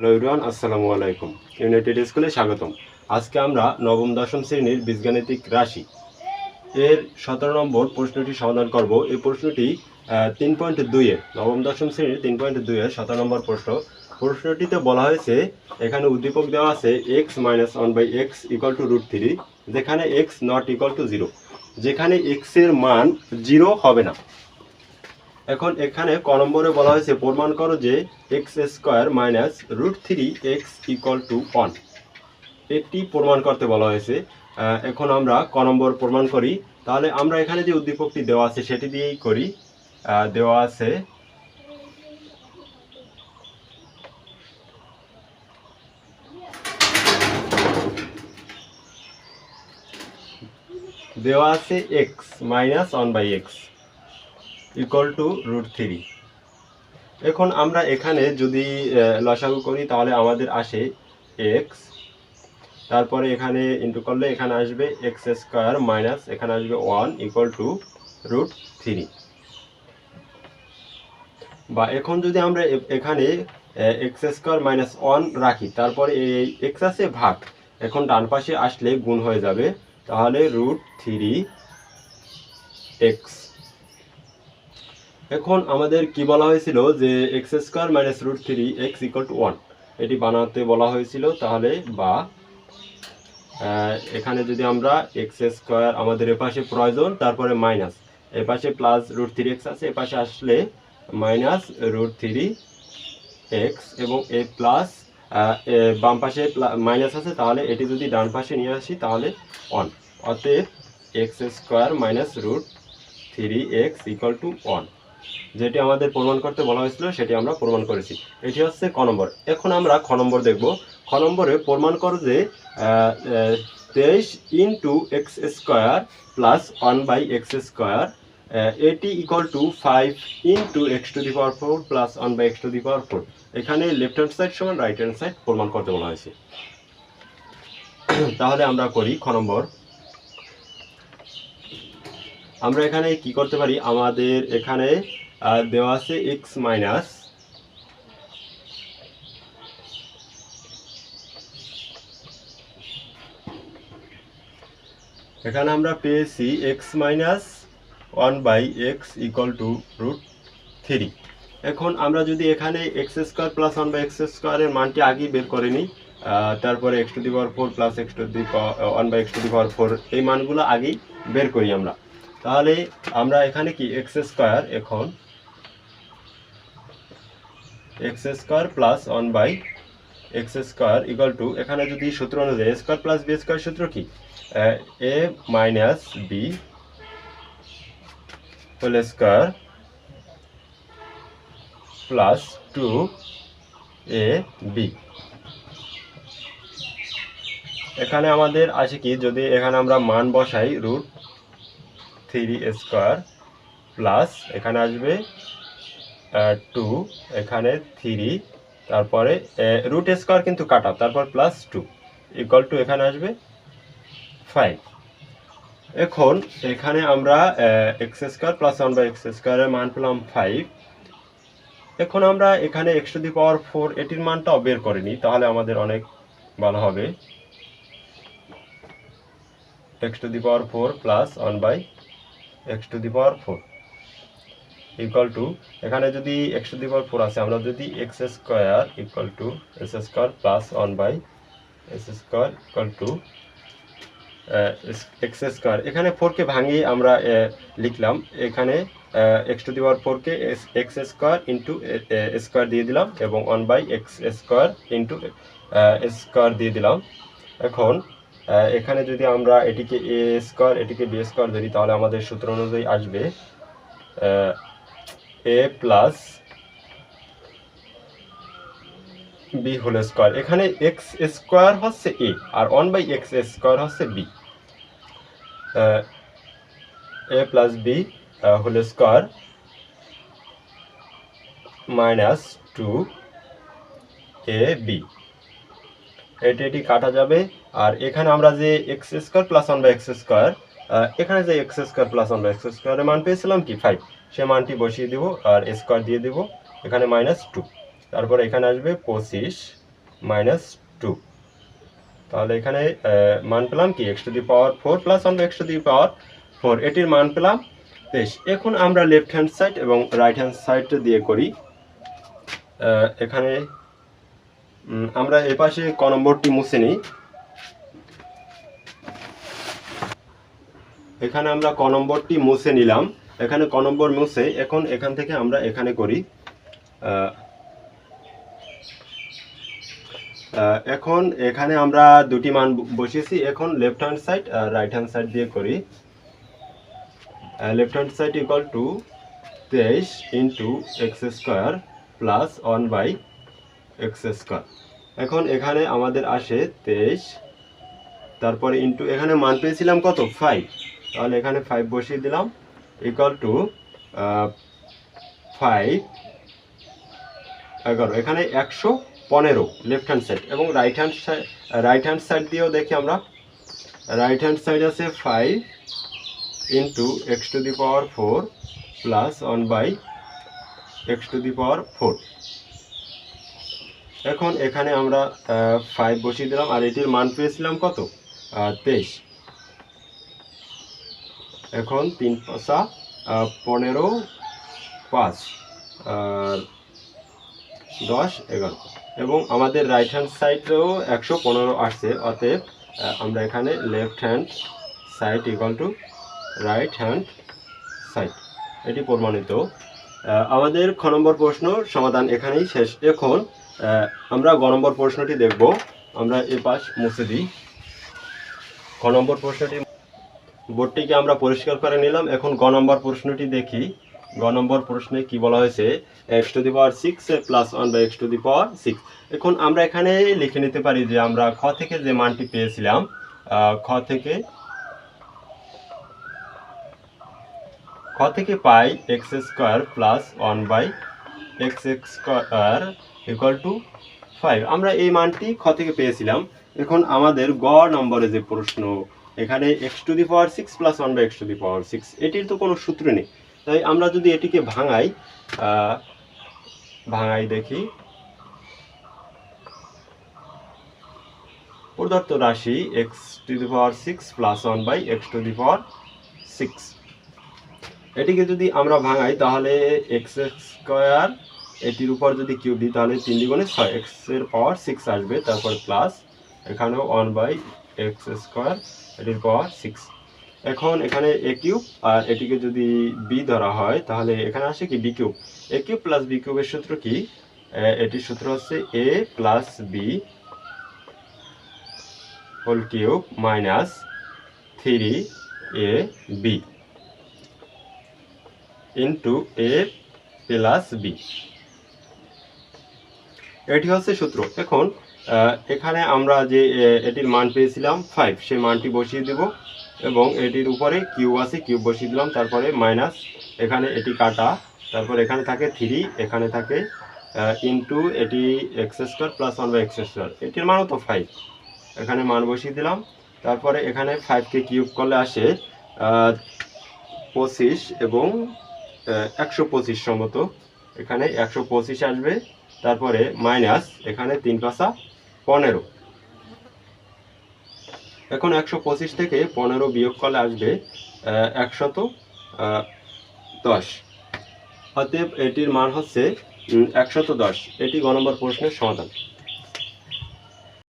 Hello ইরওয়ান আসসালামু আলাইকুম। United স্কুলে স্বাগতম। আজকে আমরা নবম, দশম শ্রেণির বীজগাণিতিক রাশি এর সতেরো নম্বর প্রশ্নটি সমাধান করব। এই প্রশ্নটি তিন পয়েন্ট দুইয়ের নবম, দশম শ্রেণির তিন পয়েন্ট দুইয়ের সতেরো নম্বর প্রশ্ন। প্রশ্নটিতে বলা হয়েছে, এখানে উদ্দীপক দেওয়া আছে X minus one by X equal to root three যেখানে X not equal to zero যেখানে এক্সের মান জিরো হবে না। এখন এখানে ক নম্বরে বলা হয়েছে, প্রমাণ করো যে X square minus root three X equal to one এটি প্রমাণ করতে বলা হয়েছে। এখন আমরা ক নম্বর প্রমাণ করি। তাহলে আমরা এখানে যে উদ্দীপকটি দেওয়া আছে, সেটি দিয়েই করি। দেওয়া আছে দেওয়া আছে X minus one by X equal to root three এখন আমরা এখানে যদি লসাগু করি, তাহলে আমাদের আসে এক্স তারপরে এখানে ইন্টু করলে এখানে আসবে এক্স স্কোয়ার মাইনাস এখানে আসবে one equal to root three বা এখন যদি আমরা এখানে এক্স স্কোয়ার মাইনাস ওয়ান রাখি, তারপরে এই এক্স আছে ভাগ। এখন ডান পাশে আসলে গুণ হয়ে যাবে, তাহলে রুট থ্রি এক্স এখন আমাদের কি বলা হয়েছিল যে X square minus root three X equal to one এটি বানাতে বলা হয়েছিল তাহলে বা এখানে যদি আমরা এক্স স্কোয়ার আমাদের এপাশে প্রয়োজন, তারপরে মাইনাস এপাশে প্লাস রুট থ্রি এক্স আছে, এপাশে আসলে মাইনাস রুট থ্রি এক্স এবং এ প্লাস বাম পাশে মাইনাস আছে, তাহলে এটি যদি ডান পাশে নিয়ে আসি, তাহলে ওয়ান অতএব X square minus root three X equal to one যেটি আমাদের প্রমাণ করতে বলা হয়েছিল, সেটি আমরা প্রমাণ করেছি। এটি হচ্ছে ক নম্বর। এখন আমরা খ নম্বর দেখব। খ নম্বরে প্রমাণ করো যে তেইশ into X square plus one by X square এটি equal to five into X to the power four plus one by X to the power four. এখানে লেফট হ্যান্ড সাইড সমান রাইট হ্যান্ড সাইড প্রমাণ করতে বলা হয়েছে। তাহলে আমরা করি খ নম্বর। আমরা এখানে কি করতে পারি? আমাদের এখানে দেওয়া আছে এক্স মাইনাস এখানে আমরা পেয়েছি X minus one by X equal to root three এখন আমরা যদি এখানে X square plus one by X স্কোয়ারের মানটি আগেই বের করে নিই তারপরে X to the power four plus X to the one by X to the power four এই মানগুলো আগেই বের করি আমরা। তাহলে আমরা এখানে কি এক্স স্কোয়ার এখন? X square plus one by X square equal to এখানে যদি সূত্র অনুযায়ী স্কোয়ার প্লাস বি স্কোয়ার সূত্র কি? A minus B whole square plus two A B এখানে আমাদের আছে কি, যদি এখানে আমরা মান বসাই রুট থ্রি স্কোয়ার প্লাস এখানে আসবে টু এখানে থ্রি তারপরে রুট স্কোয়ার কিন্তু কাটা, তারপর প্লাস টু ইকুয়াল টু এখানে আসবে ফাইভ এখন, এখানে আমরা X square plus one by X স্কোয়ারের মান পেলাম ফাইভ এখন আমরা এখানে X to the power four এটির মানটাও বের করে নিই, তাহলে আমাদের অনেক ভালো হবে। X to the power four plus one by x to the power four equal to এখানে যদি x to the power four আছে, আমরা যদি x square equal to s square plus one by s square equal to x square এখানে ফোরকে ভাঙিয়ে আমরা লিখলাম। এখানে এক্স টু দি পাওয়ার ফোরকে এক্স স্কোয়ার ইন্টু স্কোয়ার দিয়ে দিলাম এবং one by x square into square দিয়ে দিলাম। এখন এখানে যদি আমরা এটিকে এ স্কোয়ার, এটিকে বি স্কোয়ার ধরি, তাহলে আমাদের সূত্র অনুযায়ী আসবে a plus b whole square. এখানে এক্স স্কোয়ার হচ্ছে এ, আর ওয়ান বাই এক্স স্কোয়ার হচ্ছে b. A plus b whole square minus two a b. এটি এটি কাটা যাবে। আর এখানে আমরা যে x square plus one by x square এখানে যে x square plus one by x স্কোয়ারের মান পেয়েছিলাম কি? ফাইভ সে মানটি বসিয়ে দিব আর স্কোয়ার দিয়ে দিব। এখানে মাইনাস টু তারপর এখানে আসবে পঁচিশ মাইনাস টু তাহলে এখানে মান পেলাম কি? X to the power four plus one x to the power four এটির মান পেলাম তেইশ। এখন আমরা লেফট হ্যান্ড সাইড এবং রাইট হ্যান্ড সাইড দিয়ে করি। এখানে আমরা এপাশে ক নম্বরটি মুছে নিই। এখানে আমরা ক নম্বরটি মুছে নিলাম। এখানে ক নম্বর মুছে, এখন এখান থেকে আমরা এখানে করি। এখন এখানে আমরা দুটি মান বসিয়েছি, এখন left hand side right hand side দিয়ে করি। Left hand side equal to তেইশ into x square plus one by x square. এখন এখানে আমাদের আসে তেইশ, তারপরে ইন্টু এখানে মান পেয়েছিলাম কত? ফাইভ তাহলে এখানে ফাইভ বসিয়ে দিলাম ইকুয়াল টু ফাইভ এগারো। এখানে একশো পনেরো লেফট হ্যান্ড সাইড এবং right hand side right hand side দিয়েও দেখি আমরা। রাইট হ্যান্ড সাইড আছে five into x to the power four plus one by x to the power four এখন এখানে আমরা ফাইভ বসিয়ে দিলাম, আর এটির মান পেয়েছিলাম কত? তেইশ। এখন তিন পাঁচা পনেরো, পাঁচ, আর দশ, এগারো। এবং আমাদের রাইট হ্যান্ড সাইডেও একশো পনেরো আসছে, অতএব আমরা এখানে left hand side equal to right hand side এটি প্রমাণিত। আমাদের খ নম্বর প্রশ্ন সমাধান এখানেই শেষ। এখন আমরা গ নম্বর প্রশ্নটি দেখব। আমরা এ পাশ মুছে দিই। ক নম্বর প্রশ্নটি, বোর্ডটিকে আমরা পরিষ্কার করে নিলাম। এখন গ নম্বর প্রশ্নটি দেখি। গ নম্বর প্রশ্নে কি বলা হয়েছে? X to the power six plus one by x to the power six এখন আমরা এখানে লিখে নিতে পারি যে আমরা খ থেকে যে মানটি পেয়েছিলাম খ থেকে খ থেকে পাই x square plus one by x x square equal to five আমরা এই মানটি খ থেকে পেয়েছিলাম। এখন আমাদের গ নম্বরে যে প্রশ্ন, এখানে x to the power six plus one by x to the power six এটির তো কোনো সূত্র নেই। তাই আমরা যদি এটিকে ভাঙাই ভাঙাই দেখি। প্রদত্ত রাশি x to the power six plus one by x to the power six এটিকে যদি আমরা ভাঙাই, তাহলে এক্স স্কোয়ার এটির উপর যদি কিউব দিই তাহলে তিন দ্বিগুণে ছয় এক্সের পাওয়ার সিক্স আসবে, তারপর প্লাস এখানেও ওয়ান বাই এক্স স্কোয়ার এটির পাওয়ার সিক্স এখন এখানে এ কিউব আর এটিকে যদি বি ধরা হয়, তাহলে এখানে আসে কি b cube a cube plus b কিউবের সূত্র কি? এটির সূত্র হচ্ছে a plus b whole cube minus three a b into a plus b এটি হচ্ছে সূত্র। এখন এখানে আমরা যে এটির মান পেয়েছিলাম ফাইভ সেই মানটি বসিয়ে দেব এবং এটির উপরে কিউব আছে, কিউব বসিয়ে দিলাম, তারপরে মাইনাস এখানে এটি কাটা, তারপর এখানে থাকে থ্রি এখানে থাকে ইন্টু এটি x square plus one by x square এটির মানও তো ফাইভ এখানে মান বসিয়ে দিলাম, তারপরে এখানে ফাইভকে কিউব করলে আসে পঁচিশ এবং একশো পঁচিশ সম্মত এখানে একশো পঁচিশ আসবে তারপরে মাইনাস এখানে তিন পাশা পনেরো। এখন একশো পঁচিশ থেকে পনেরো বিয়োগ করলে আসবে একশত দশ। অতএব এটির মান হচ্ছে একশত দশ। এটি গ নম্বর প্রশ্নের সমাধান।